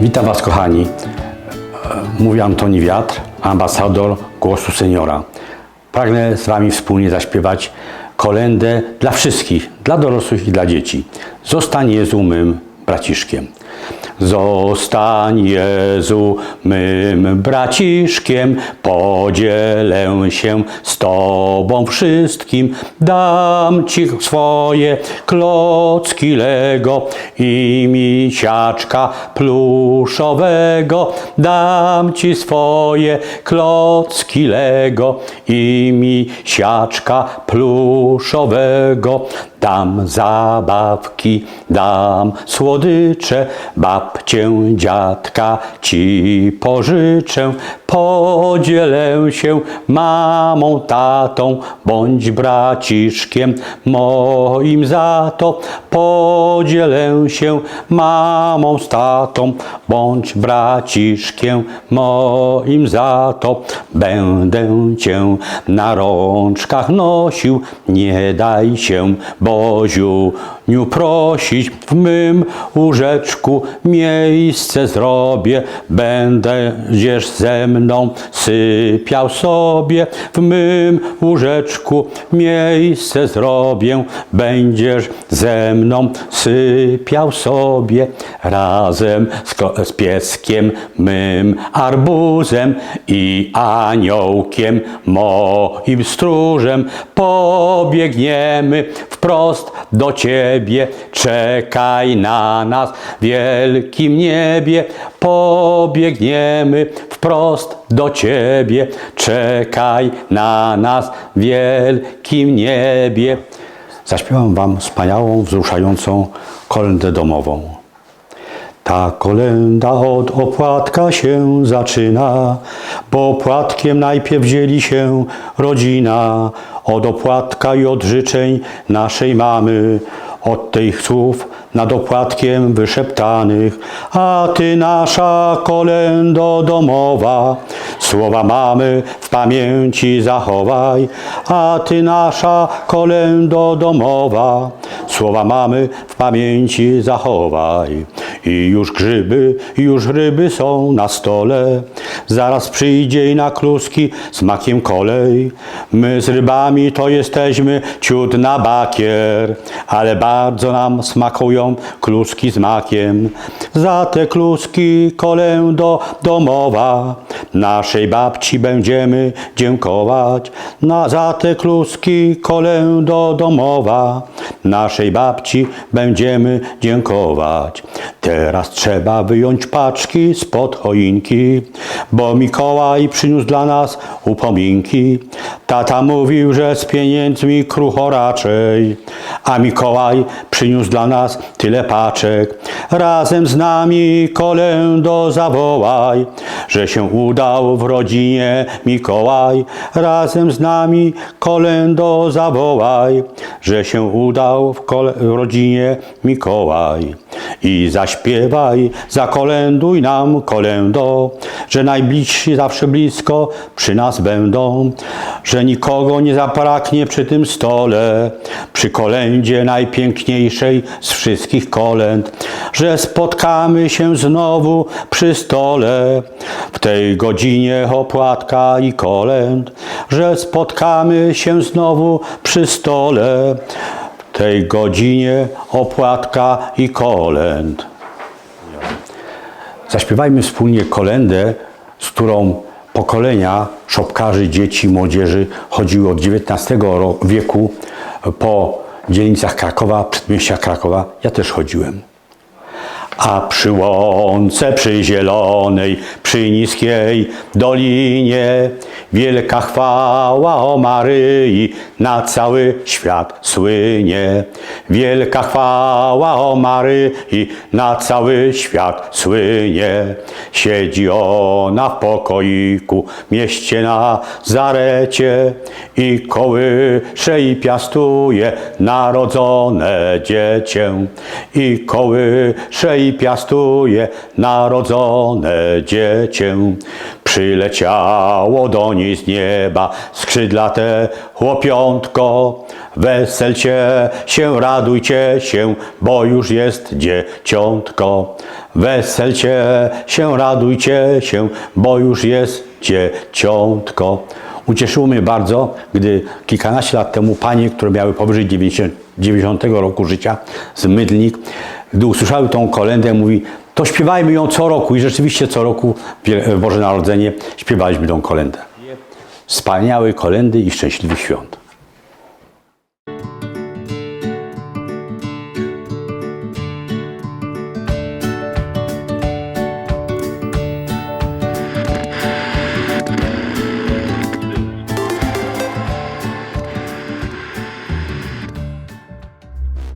Witam Was kochani. Mówi Antoni Wiatr, ambasador Głosu Seniora. Pragnę z Wami wspólnie zaśpiewać kolendę dla wszystkich, dla dorosłych i dla dzieci. Zostań Jezu mym braciszkiem. Zostań Jezu mym braciszkiem, podzielę się z Tobą wszystkim. Dam Ci swoje klocki Lego i misiaczka pluszowego. Dam Ci swoje klocki Lego i misiaczka pluszowego. Dam zabawki, dam słodycze, babcię, dziadka ci pożyczę. Podzielę się mamą, tatą, bądź braciszkiem moim za to. Podzielę się mamą z tatą, bądź braciszkiem moim za to. Będę cię na rączkach nosił, nie daj się Boziuniu prosić. W mym łóżeczku miejsce zrobię, będziesz ze mną sypiał sobie. W mym łóżeczku miejsce zrobię, będziesz ze mną sypiał sobie. Razem z, z pieskiem mym arbuzem i aniołkiem moim stróżem pobiegniemy wprost do Ciebie. Czekaj na nas w wielkim niebie. Pobiegniemy wprost do Ciebie. Czekaj na nas w wielkim niebie. Zaśpiewam Wam wspaniałą, wzruszającą kolendę domową. Ta kolenda od opłatka się zaczyna, bo opłatkiem najpierw wzięli się rodzina. Od opłatka i od życzeń naszej mamy, od tych słów nad opłatkiem wyszeptanych. A Ty nasza kolendo domowa, słowa mamy w pamięci zachowaj. A Ty nasza kolendo domowa, słowa mamy w pamięci zachowaj. I już grzyby, już ryby są na stole. Zaraz przyjdzie i na kluski z makiem kolej. My z rybami to jesteśmy ciut na bakier, ale bardzo nam smakują kluski z makiem. Za te kluski kolędo domowa, naszej babci będziemy dziękować. Na, za te kluski kolędo domowa, naszej babci będziemy dziękować. Teraz trzeba wyjąć paczki spod choinki, bo Mikołaj przyniósł dla nas upominki. Tata mówił, że z pieniędzmi krucho raczej, a Mikołaj przyniósł dla nas tyle paczek. Razem z nami kolędo zawołaj, że się udał w rodzinie Mikołaj. Razem z nami kolędo zawołaj, że się udał w, w rodzinie Mikołaj. I zaśpiewaj, zakolęduj nam kolędo, że najbliżsi zawsze blisko przy nas będą, że nikogo nie zabraknie przy tym stole, przy kolędzie najpiękniejszej z wszystkich kolęd, że spotkamy się znowu przy stole, w tej godzinie opłatka i kolęd, że spotkamy się znowu przy stole, w tej godzinie opłatka i kolęd. Zaśpiewajmy wspólnie kolendę, z którą pokolenia szopkarzy, dzieci, młodzieży chodziły od XIX wieku po dzielnicach Krakowa, przedmieściach Krakowa. Ja też chodziłem. A przy łące, przy zielonej, przy niskiej dolinie Wielka chwała o Maryi na cały świat słynie. Wielka chwała o Maryi na cały świat słynie. Siedzi ona w pokoiku, mieście na Zarecie i kołysze i piastuje narodzone dziecię. I kołysze i piastuje narodzone dziecię. Przyleciało do niej z nieba skrzydlate chłopiątko. Weselcie się, radujcie się, bo już jest dzieciątko. Weselcie się, radujcie się, bo już jest dzieciątko. Ucieszyło mnie bardzo, gdy kilkanaście lat temu panie, które miały powyżej 90, 90 roku życia z Mydlnik, gdy usłyszały tą kolendę, mówi, to śpiewajmy ją co roku. I rzeczywiście co roku w Boże Narodzenie śpiewaliśmy tą kolendę. Wspaniałe kolendy i szczęśliwych świąt.